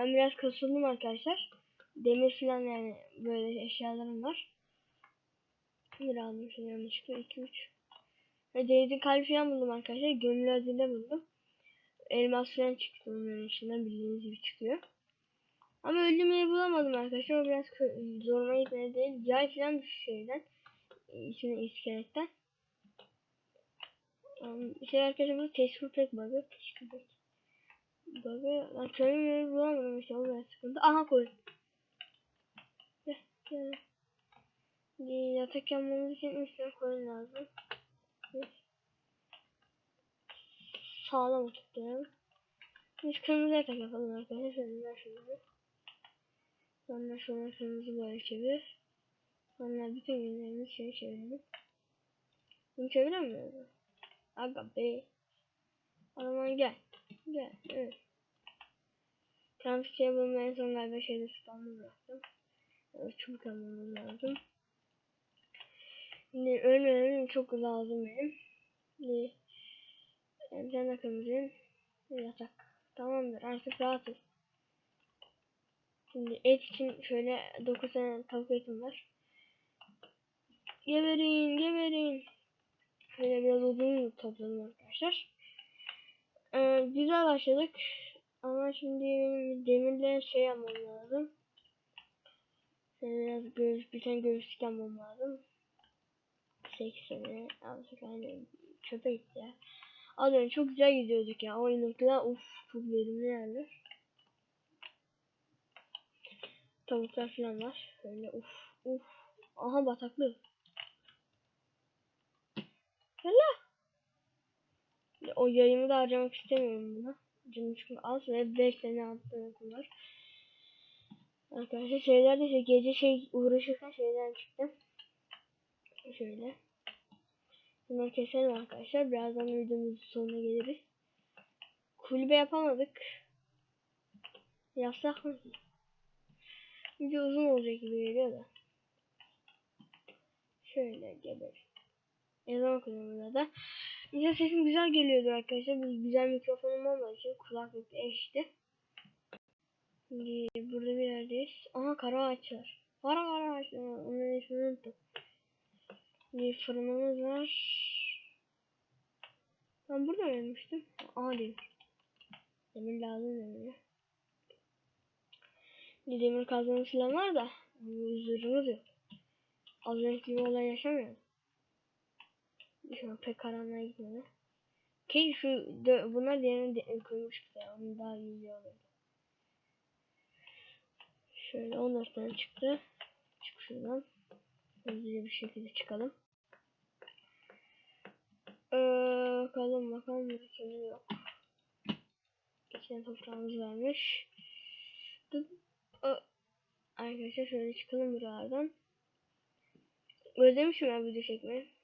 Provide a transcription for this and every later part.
Ben biraz kasıldım arkadaşlar. Demir falan yani böyle eşyalarım var. Bir aldım şunu yanlışlıkla 2 3. Ve Daisy kalp falan buldum arkadaşlar. Gönül hazine buldum. Elmas falan çıktı onların içinden bildiğiniz gibi çıkıyor. Ama öldüğüm yeri bulamadım arkadaşlar. O biraz zoruma gitmedi değil. Yay falan düşüyor şeyden. İçine iskeletten. Şey arkadaşlar bu teşhur pek bug'ı. Teşhur pek bug'ı. Ben köyün yeri bulamadım işte o biraz sıkıntı. Aha koyun. Gel gel. Yatak yapmamız için üstüne koyun lazım. Sağlam oturtturalım. Biz kırmızı yatak yapalım arkadaşlar. Şöyle ver şunu. Sonra şöyle kırmızı böyle çevir. Sonra bütün günlerimizi şöyle çevirelim. Bunu çeviremiyoruz. Aga be. O zaman gel. Gel. Evet. Tam şey bulma en son galiba şeyde spamlı bıraktım. Evet, çubuk almamız lazım. Şimdi ölmemem çok lazım benim. Şimdi bir tane kırmızı yatak. Tamamdır artık rahatız. Şimdi et için şöyle 9 tane tavuk etim var. Geberin geberin. Şöyle biraz odun topladım arkadaşlar. Ee, güzel başladık. Ama şimdi demirle şey yapmam lazım. Şöyle biraz göğüs, bir tane göğüslük yapmam lazım. 80'e alacak aynen çöpe gitti ya. Az önce çok güzel gidiyorduk ya. O inekler uf çok verimli yerler. Tavuklar falan var. Böyle uf uf. Aha bataklık. Yallah. O yayımı da harcamak istemiyorum buna. Canım çünkü az ve 5 tane attığım var. Arkadaşlar şeyler de işte gece şey uğraşırken şeyden çıktı. Şöyle. Bunları keselim arkadaşlar. Birazdan videomuzun sonuna geliriz. Kulübe yapamadık. Yapsak mı? Video uzun olacak gibi geliyor da. Şöyle geber. Ezan okuyorum burada. Güzel sesim güzel geliyordu arkadaşlar. Bir güzel mikrofonum olmadığı için kulaklık eşti. Şimdi burada bir yerdeyiz. Aha kara ağaç var. Kara kara ağaç. Onun ismini unuttum. Bir fırınımız var. Ben burada ölmüştüm. Aha demir. Demir lazım demir. Bir demir kazmanı falan var da. Zırhımız yok. Az önce gibi olay yaşamıyorum. Şu pek karanlığa gitmedi. Ki şu dö- bunlar diğerini de koymuştuk ya. Onun daha iyi olurdu. Şöyle 14 tane çıktı. Çık şuradan. Hızlıca bir şekilde çıkalım. Ee, bakalım bakalım burada kimse yok. İçine toprağımız Ö- Arkadaşlar şöyle çıkalım buralardan. Özlemişim ya video çekmeyi.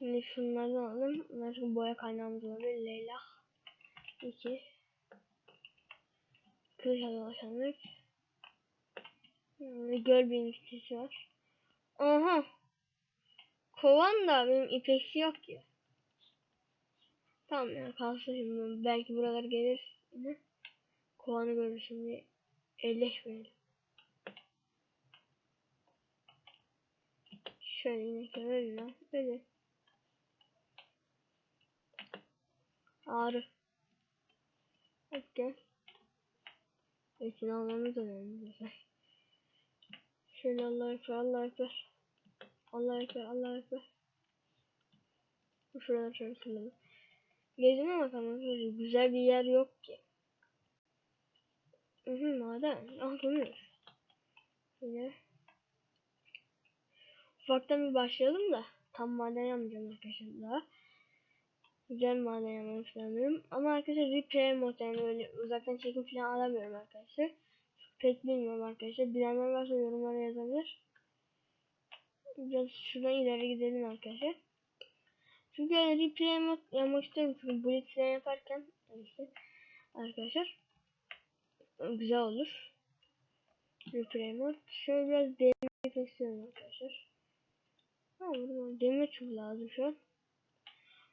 Şimdi şunlardan alalım. Bunlar çünkü boya kaynağımız olabilir. Leyla. 2 Kılıç dolaşanlık. Göl birincisi var. Aha. Kovan da benim ipeksi yok ki. Tamam ya kalsın şimdi. Belki buralar gelir yine. Kovanı görür şimdi. Elleşmeyelim. Şöyle yine lan. Böyle. Ağrı. Gel. Etini almamız önemli. Şöyle Allah ekber, Allah ekber. Allah ekber, Allah ekber. Şuradan şöyle kıralım. Gezine bakalım. Güzel bir yer yok ki. Hı hı maden. Ah kömür. Şöyle. Ufaktan bir başlayalım da. Tam maden yapmayacağım arkadaşlar. Güzel maden yapmayı planlıyorum. Ama arkadaşlar replay mod yani öyle uzaktan çekim falan alamıyorum arkadaşlar. Pek bilmiyorum arkadaşlar. Bilenler varsa yorumlara yazabilir. Biraz şuradan ileri gidelim arkadaşlar. Çünkü yani replay yapmak istiyorum. Çünkü blitz falan yaparken işte arkadaşlar güzel olur. Replay mod. Şöyle biraz demir istiyorum arkadaşlar. Burada demir çok lazım şu an.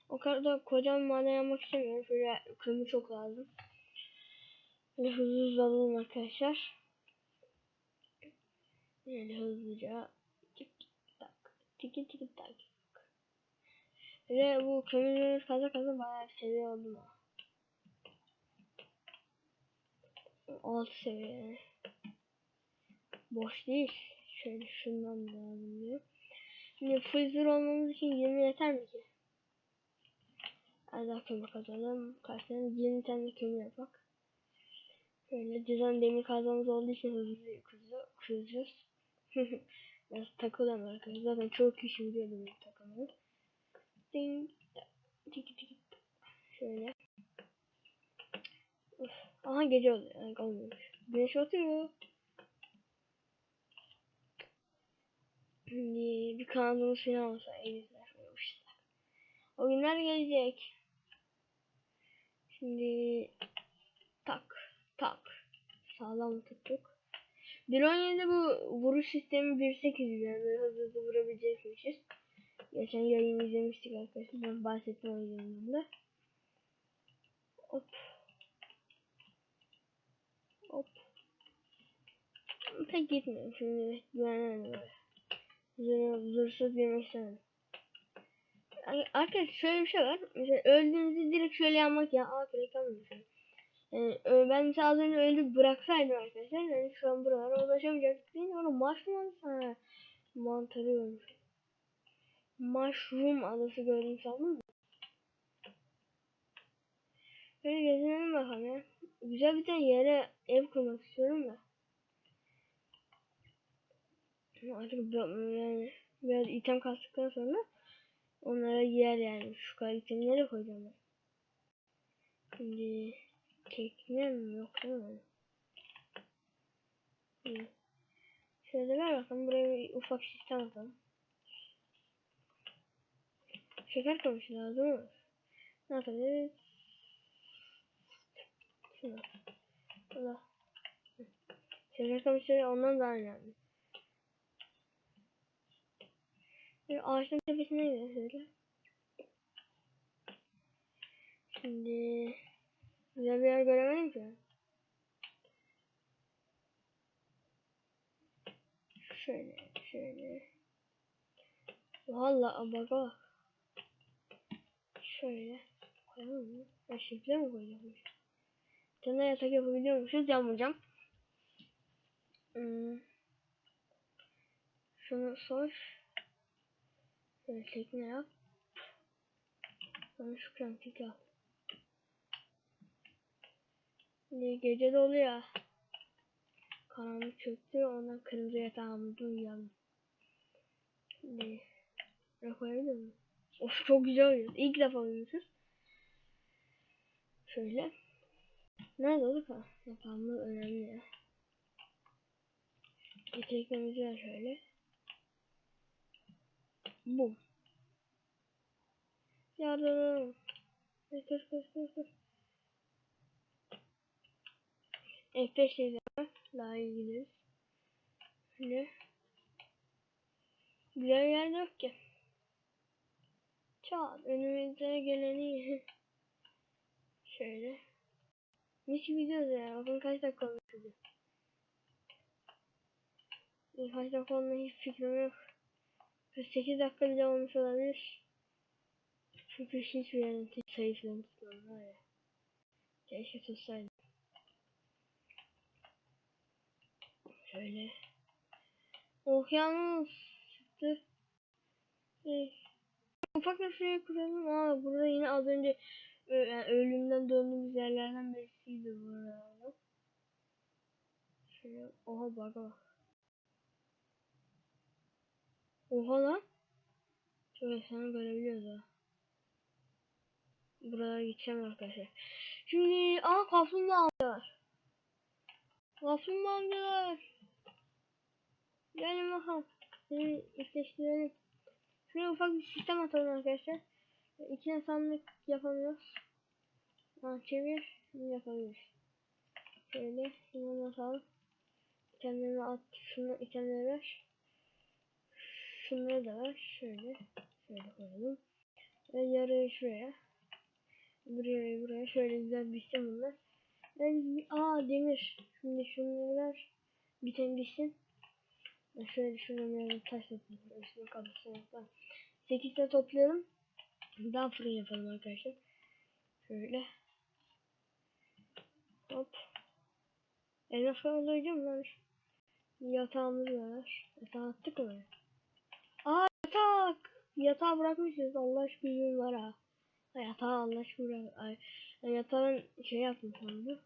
O kadar da kocaman maden yapmak istemiyorum. Şöyle kömür çok lazım. Böyle hızlı hızlı alalım arkadaşlar. Böyle hızlıca tik tak tik tik tak. Ve bu kömürümüz kaza kaza bayağı seviye oldu mu? Alt seviye. Boş değil. Şöyle şundan da alalım diyor. Şimdi freezer olmamız için 20 yeter mi ki? Daha kömür kazalım. Tane? 20 tane kömür yapak. Böyle düzen demir kazmamız olduğu için hızlı kızıyor, kızıyoruz. Biraz takılıyorum arkadaşlar. Zaten çok kişi biliyor benim takımı. Ding. Tiki tiki. Şöyle. Uf. Aha gece oluyor. Yani olmuyormuş. Güneş batıyor. Şimdi bir kanalımız falan olsa elimizler koymuşlar. O günler gelecek. Şimdi tak tak sağlam tuttuk. 1.17'de bu vuruş sistemi 1.8 yani böyle hızlı hızlı vurabilecekmişiz. Geçen yayın izlemiştik arkadaşlar. Ben bahsettim o yayınında. Hop. Hop. Pek gitmiyor. Şimdi güvenlerim böyle. Zır, zırsız yemek istemedim. Arkadaşlar şöyle bir şey var. Mesela öldüğünüzde direkt şöyle yapmak ya. Aa reklam mesela. Yani ö- ben mesela az önce öyle bıraksaydım arkadaşlar. Yani şu an buralara ulaşamayacaktık değil. Onu mushroom sana mantarı görmüş. Mushroom adası gördüm sandım mı? Böyle gezinelim bakalım ya. Güzel bir tane yere ev kurmak istiyorum da. Artık yani biraz item kastıktan sonra onlara yer yani. Şu kadar itemleri koyacağım ben. Şimdi tekne mi yok değil mi? Şöyle ver bakalım buraya bir ufak sistem atalım. Şeker kamışı lazım? Ne yapabiliriz? Şeker kamışları ondan daha önemli. Bir ağaçın tepesine şöyle. Şimdi güzel bir yer göremedim ki. Şöyle, şöyle. Valla bak bak. Şöyle. Koyalım mı? Ya şifre mi koyacakmış? Bir tane yatak yapabiliyormuşuz. Yapmayacağım. Hmm. Şunu sor. Şöyle tekne yap. Sonra şu kranklik al. Şimdi gece de oluyor. Karanlık çöktü. Ondan kırmızı yatağımızda uyuyalım. Şimdi koyabilir miyim? Of çok güzel oynuyoruz. İlk defa oynuyoruz. Şöyle. Nerede olduk ha? Yatağımız önemli ya. Bir ver şöyle. Bum. Yardım. Kır kır kır kır. F5 ile daha iyi gideriz. Şöyle. Güzel yer yok ki. Çat önümüze geleni. Şöyle. Mis gibi gidiyoruz ya. Bakın kaç dakika olmuş video. Kaç dakika olduğuna hiç fikrim yok. 48 dakika bile olmuş olabilir. Çünkü hiçbir yerin hiç sayısını tutmadım var ya. Keşke tutsaydım. Şöyle. Okyanus çıktı. Ee, ufak bir şey kuralım. Aa burada yine az önce ö- yani ölümden döndüğümüz yerlerden birisiydi burada. Şöyle oha bak bak. Oha lan. Şöyle sana görebiliyoruz ha. Buralara gideceğim arkadaşlar. Şimdi aa kaplumbağa amcalar. Kaplumbağa amcalar. Gelin bakalım. Seni eşleştirelim. Şuraya ufak bir sistem atalım arkadaşlar. İçine sandık yapamıyoruz. Ha çevir. Şimdi yapabiliriz. Şöyle şunu atalım. İtemlerini at. Şunu itemleri ver. Şunları da. Şöyle. Şöyle koyalım. Ve yarıyı şuraya. Buraya buraya şöyle güzel bir sistem bunlar. Ben aa demir. Şimdi şunları tane gitsin. Ben şöyle şuradan bir taş toplayalım. Üstüne yapalım. 8 tane toplayalım. Daha fırın yapalım arkadaşlar. Şöyle. Hop. En az kadar doyacağım lan. Yatağımız var. Yatağı attık mı? Yatak. Yatağı bırakmışız. Allah aşkına var ha. Yatağı Allah aşkına. Ay, yatağın şey yaptım sandım.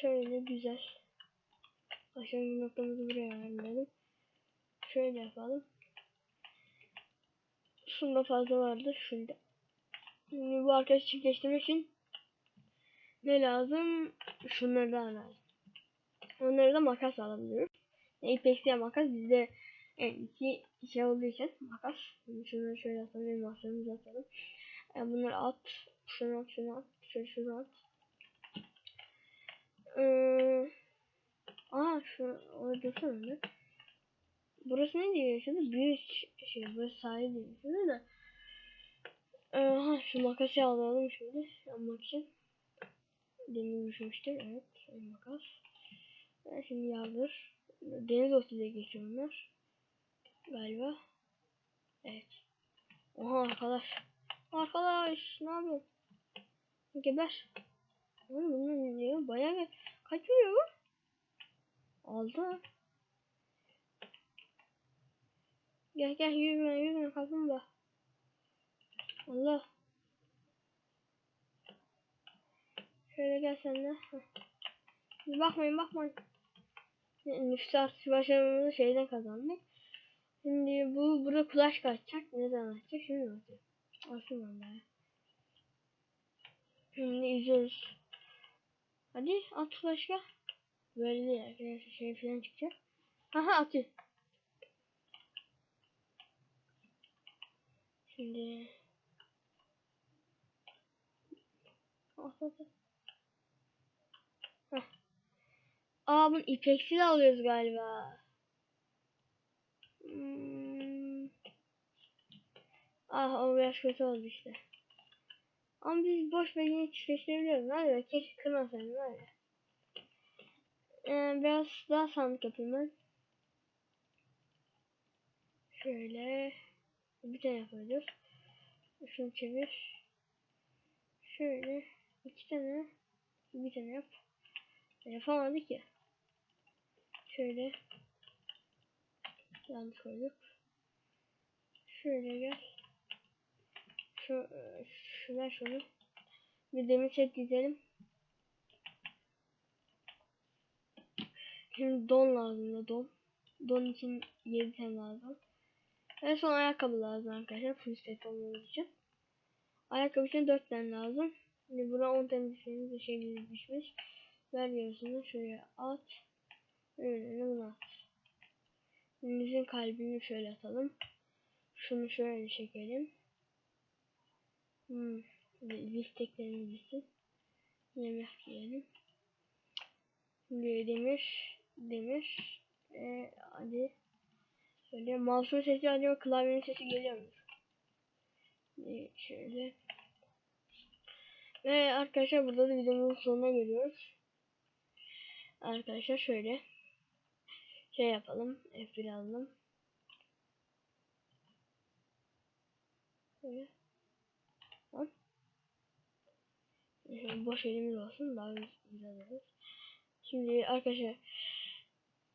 Şöyle güzel. Aşağı noktamızı buraya ayarlayalım. Şöyle yapalım. Şunda fazla vardı. Şurada. Şimdi bu arkadaşı çiftleştirmek için ne lazım? Şunlardan lazım. Onları da makas alabiliyoruz. Yani ipeksiye makas bizde yani iki şey olduğu makas. Şimdi şunları şöyle atalım. Benim maslarımızı atalım. Yani bunları at. Şunu at, şunu at. Şöyle şunu at. Ee, aa şu orada dursana ne? Burası ne diye geçiyordu? Büyük şey, burası sahil diye geçiyordu da. Aha şu makası alalım şimdi yapmak için. Demin düşmüştüm evet. Makas. Ben şimdi yardır. Deniz otu diye geçiyor bunlar. Galiba. Evet. Oha arkadaş. Arkadaş ne yapıyorsun? Geber. Oğlum bunlar ne diyor? Bayağı bir... Kaç? Aldı. Gel gel yürüme yürüme kaplumbağa. Allah. Şöyle gel sen de. Bakmayın bakmayın. Nüfus başarımızı şeyden kazandık. Şimdi bu burada kulaç kaçacak. Ne zaman açacak? Şimdi açacak? Olsun valla. Şimdi izliyoruz. Hadi at kulaçka. Böyle değil arkadaşlar şey falan çıkacak. Aha atıyor. Şimdi At at at. Aa bunu ipeksiz alıyoruz galiba. Hmm. Ah o biraz kötü oldu işte. Ama biz boş bedeni çiftleştirebiliyoruz. Var ya keşke kırmasaydım var. Ee, biraz daha sandık yapayım ben. Şöyle. Bir tane yapıyoruz. Şunu çevir. Şöyle. iki tane. Bir tane yap. Yapamadık ya. Şöyle. Yanlış koyduk. Şöyle gel. Şu, e, şuna şunu. Bir demir set dizelim. Şimdi don lazım da don. Don için 7 tane lazım. En son ayakkabı lazım arkadaşlar. Full set olmamız için. Ayakkabı için 4 tane lazım. Şimdi buna 10 tane düşmemiz bir şey düşmüş. Ver yarısını şöyle at. Öyle bunu at. Elimizin kalbini şöyle atalım. Şunu şöyle çekelim. Hmm. Listeklerimiz için. Yemek yiyelim. Şimdi demir. Demir. Ee, hadi. Şöyle mouse'un sesi acaba klavyenin sesi geliyor mu? Ee, şöyle. Ve arkadaşlar burada da videomuzun sonuna geliyoruz. Arkadaşlar şöyle şey yapalım. F1 alalım. Boş elimiz olsun. Daha güzel olur. Şimdi arkadaşlar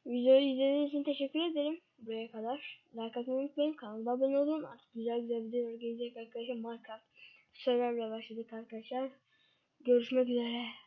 videoyu izlediğiniz için teşekkür ederim. Buraya kadar. Like atmayı unutmayın. Kanalıma abone olun. Artık güzel güzel videolar gelecek arkadaşlar. Minecraft serverle başladık arkadaşlar. Görüşmek üzere.